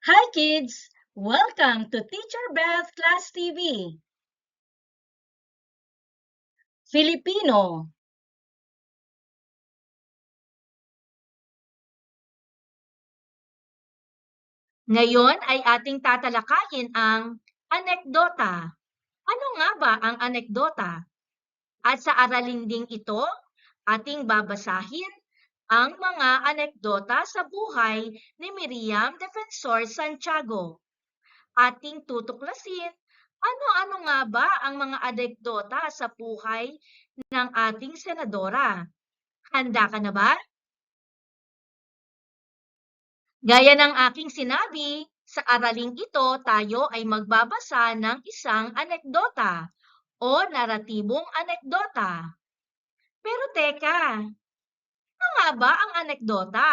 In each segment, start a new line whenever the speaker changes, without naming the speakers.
Hi kids! Welcome to Teacher Beth Class TV. Filipino Ngayon ay ating tatalakayin ang anekdota. Ano nga ba ang anekdota? At sa aralin ding ito, ating babasahin ang mga anekdota sa buhay ni Miriam Defensor Santiago. Ating tutuklasin ano-ano nga ba ang mga anekdota sa buhay ng ating senadora. Handa ka na ba? Gaya ng aking sinabi, sa araling ito tayo ay magbabasa ng isang anekdota o naratibong anekdota. Pero teka, ano nga ba ang anekdota?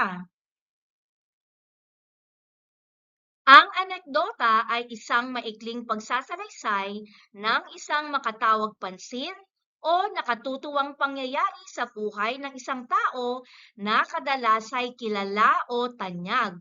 Ang anekdota ay isang maikling pagsasalaysay ng isang makatawag pansin o nakatutuwang pangyayari sa buhay ng isang tao na kadalas ay kilala o tanyag.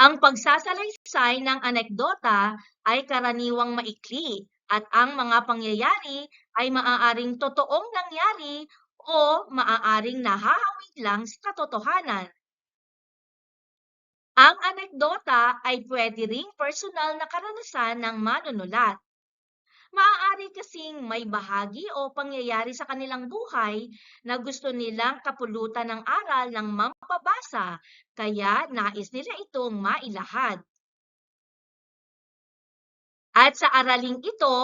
Ang pagsasalaysay ng anekdota ay karaniwang maikli at ang mga pangyayari ay maaaring totoong nangyari o maaaring nahahawig lang sa katotohanan. Ang anekdota ay pwede ring personal na karanasan ng manunulat. Maaari kasing may bahagi o pangyayari sa kanilang buhay na gusto nilang kapulutan ng aral ng mambabasa, kaya nais nila itong mailahad. At sa araling ito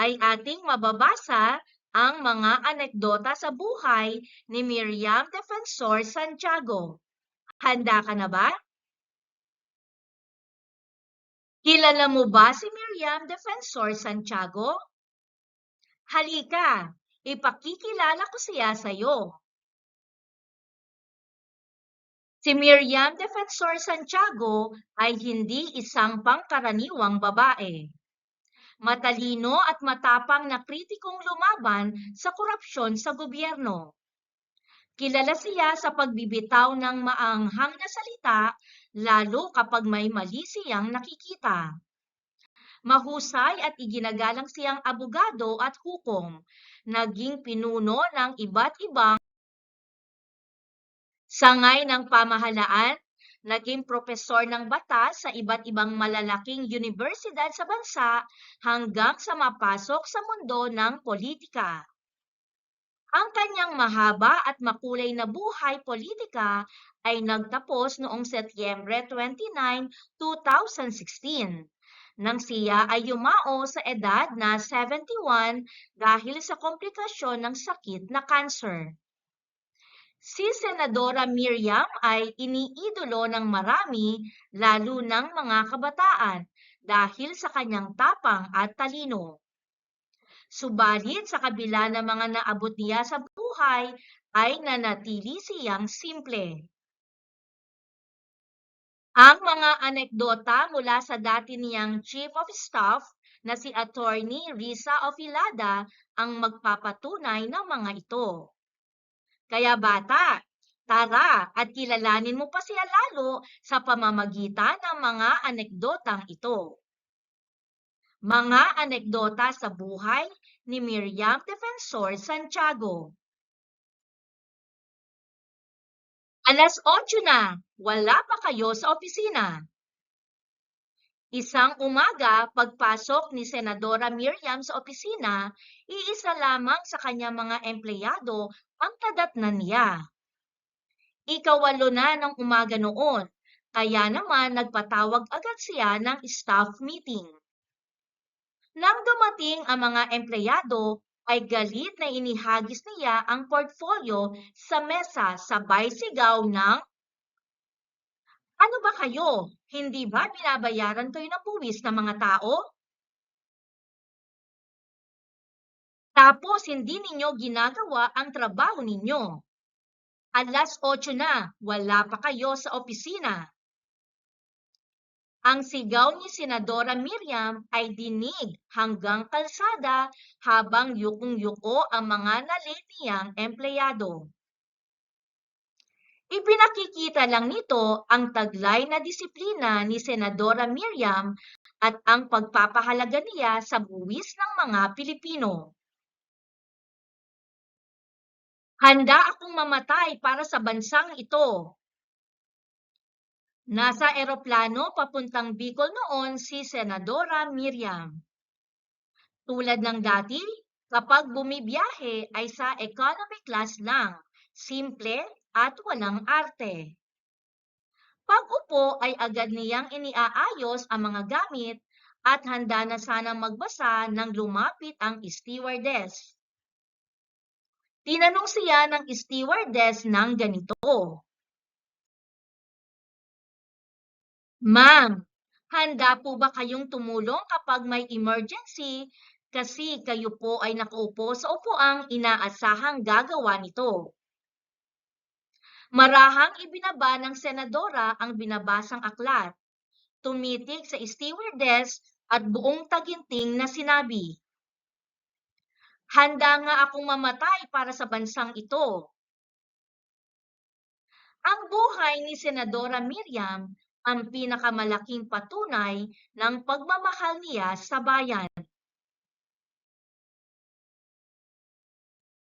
ay ating mababasa ang mga anekdota sa buhay ni Miriam Defensor Santiago. Handa ka na ba? Kilala mo ba si Miriam Defensor Santiago? Halika, ipakikilala ko siya sa iyo. Si Miriam Defensor Santiago ay hindi isang pangkaraniwang babae. Matalino at matapang na kritikong lumaban sa korupsyon sa gobyerno. Kilala siya sa pagbibitaw ng maanghang na salita lalo kapag may mali siyang nakikita. Mahusay at iginagalang siyang abogado at hukom, naging pinuno ng iba't ibang sangay ng pamahalaan, naging propesor ng batas sa iba't ibang malalaking universidad sa bansa hanggang sa mapasok sa mundo ng politika. Ang kanyang mahaba at makulay na buhay politika ay nagtapos noong Setyembre 29, 2016 nang siya ay yumao sa edad na 71 dahil sa komplikasyon ng sakit na cancer. Si Senadora Miriam ay iniidolo ng marami lalo ng mga kabataan dahil sa kanyang tapang at talino. Subalit sa kabila ng mga naabot niya sa buhay ay nanatili siyang simple. Ang mga anekdota mula sa dati niyang Chief of Staff na si Attorney Risa Ofilada ang magpapatunay ng mga ito. Kaya bata, tara at kilalanin mo pa siya lalo sa pamamagitan ng mga anekdotang ito. Mga anekdota sa buhay ni Miriam Defensor Santiago. Alas 8 na, wala pa kayo sa opisina. Isang umaga, pagpasok ni Senadora Miriam sa opisina, iisa lamang sa kanyang mga empleyado ang kadatnan niya. Ikawalo na ng umaga noon, kaya naman nagpatawag agad siya ng staff meeting. Nang dumating ang mga empleyado, ay galit na inihagis niya ang portfolio sa mesa sabay sigaw ng Ano ba kayo? Hindi ba binabayaran kayo ng buwis ng mga tao? Tapos hindi ninyo ginagawa ang trabaho ninyo. Alas 8 na, wala pa kayo sa opisina. Ang sigaw ni Senadora Miriam ay dinig hanggang kalsada habang yukong-yuko ang mga nalit niyang empleyado. Ipinakikita lang nito ang taglay na disiplina ni Senadora Miriam at ang pagpapahalaga niya sa buwis ng mga Pilipino. Handa akong mamatay para sa bansang ito. Nasa eroplano papuntang Bicol noon si Senadora Miriam. Tulad ng dati, kapag bumibiyahe ay sa economy class lang, simple at walang arte. Pag-upo ay agad niyang iniaayos ang mga gamit at handa na sanang magbasa nang lumapit ang stewardess. Tinanong siya ng stewardess ng ganito. Ma'am, handa po ba kayong tumulong kapag may emergency kasi kayo po ay nakaupo sa upuang inaasahang gagawa nito? Marahang ibinaba ng senadora ang binabasang aklat. Tumitig sa stewardess at buong taginting na sinabi, Handa nga akong mamatay para sa bansang ito. Ang buhay ni Senadora Miriam ang pinakamalaking patunay ng pagmamahal niya sa bayan.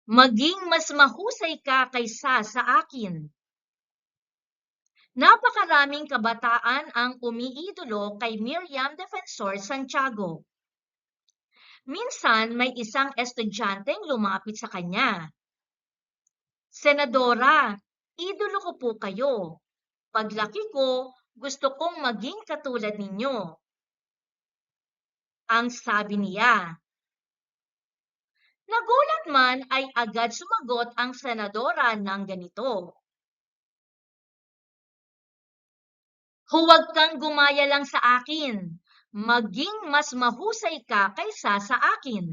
Maging mas mahusay ka kaysa sa akin. Napakaraming kabataan ang umiidolo kay Miriam Defensor Santiago. Minsan may isang estudyanteng lumapit sa kanya. Senadora, idolo ko po kayo. Paglaki ko, gusto kong maging katulad ninyo. Ang sabi niya. Nagulat man ay agad sumagot ang senadora ng ganito. Huwag kang gumaya lang sa akin. Maging mas mahusay ka kaysa sa akin.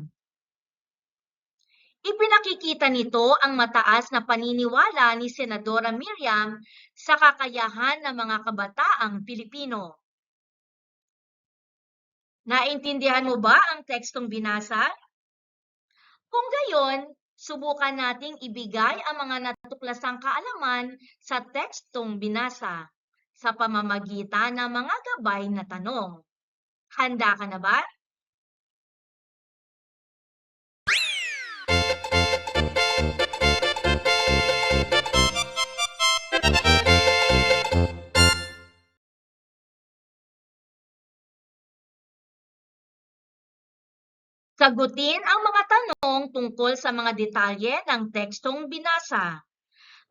Ipinakikita nito ang mataas na paniniwala ni Senadora Miriam sa kakayahan ng mga kabataang Pilipino. Naintindihan mo ba ang tekstong binasa? Kung gayon, subukan nating ibigay ang mga natuklasang kaalaman sa tekstong binasa sa pamamagitan ng mga gabay na tanong. Handa ka na ba? Sagutin ang mga tanong tungkol sa mga detalye ng tekstong binasa.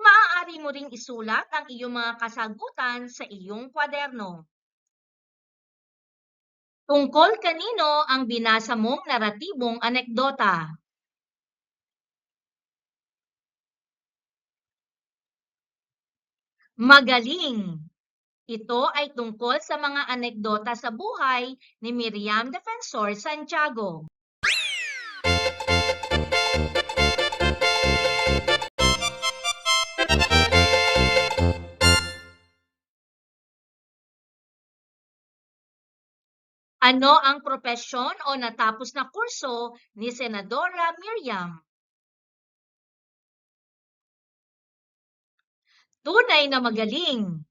Maaari mo ring isulat ang iyong mga kasagutan sa iyong kwaderno. Tungkol kanino ang binasa mong naratibong anekdota? Magaling! Ito ay tungkol sa mga anekdota sa buhay ni Miriam Defensor Santiago. Ano ang propesyon o natapos na kurso ni Senadora Miriam? Tunay na magaling.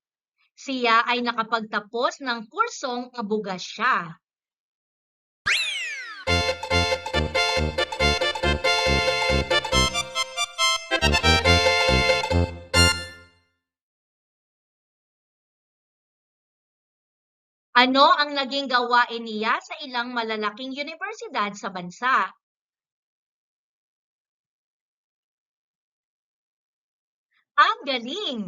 Siya ay nakapagtapos ng kursong abogasya. Ano ang naging gawain niya sa ilang malalaking universidad sa bansa? Ang galing!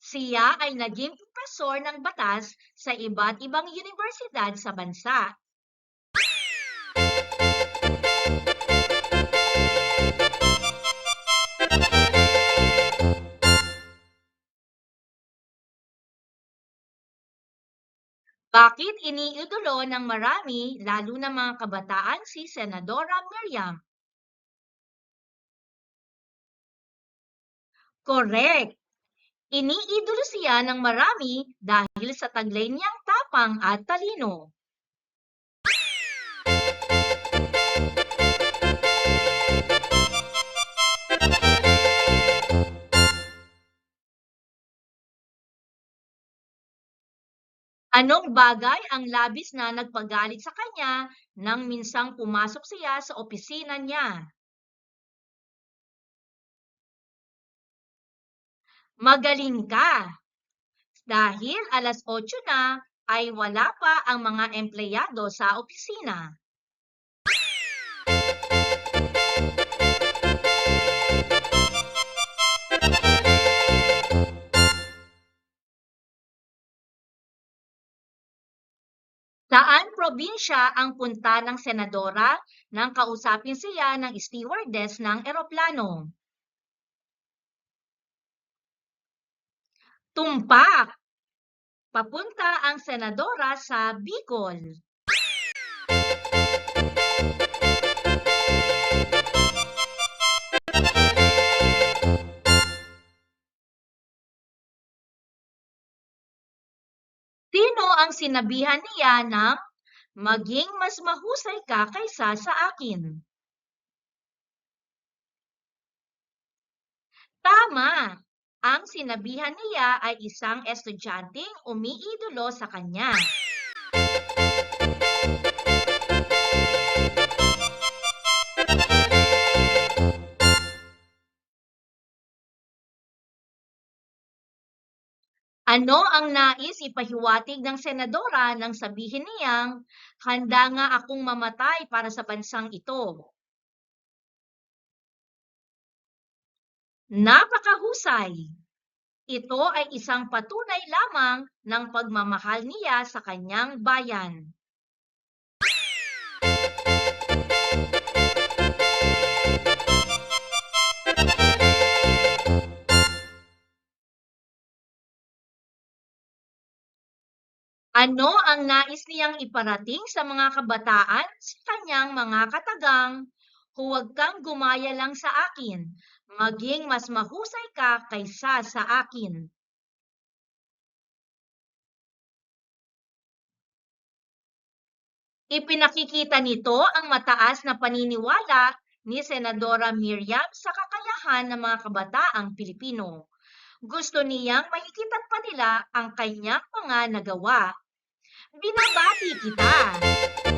Siya ay naging profesor ng batas sa iba't ibang universidad sa bansa. Bakit iniidolo ng marami, lalo na mga kabataan, si Senadora Miriam? Correct! Iniidolo siya ng marami dahil sa taglay niyang tapang at talino. Anong bagay ang labis na nagpagalit sa kanya nang minsang pumasok siya sa opisina niya? Magaling ka! Dahil alas 8 na ay wala pa ang mga empleyado sa opisina. Probinsya ang punta ng senadora nang kausapin siya ng stewardess ng eroplano? Tumpak! Papunta ang senadora sa Bicol. Sino ang sinabihan niya ng maging mas mahusay ka kaysa sa akin? Tama! Ang sinabihan niya ay isang estudyanteng umiidolo sa kanya. Ano ang nais ipahiwatig ng senadora nang sabihin niyang, handa nga akong mamatay para sa bansang ito? Napakahusay! Ito ay isang patunay lamang ng pagmamahal niya sa kanyang bayan. Ano ang nais niyang iparating sa mga kabataan sa kanyang mga katagang? Huwag kang gumaya lang sa akin, maging mas mahusay ka kaysa sa akin. Ipinakikita nito ang mataas na paniniwala ni Senadora Miriam sa kakayahan ng mga kabataang Pilipino. Gusto niyang mahikitan pa nila ang kanyang mga nagawa. Binabati kita!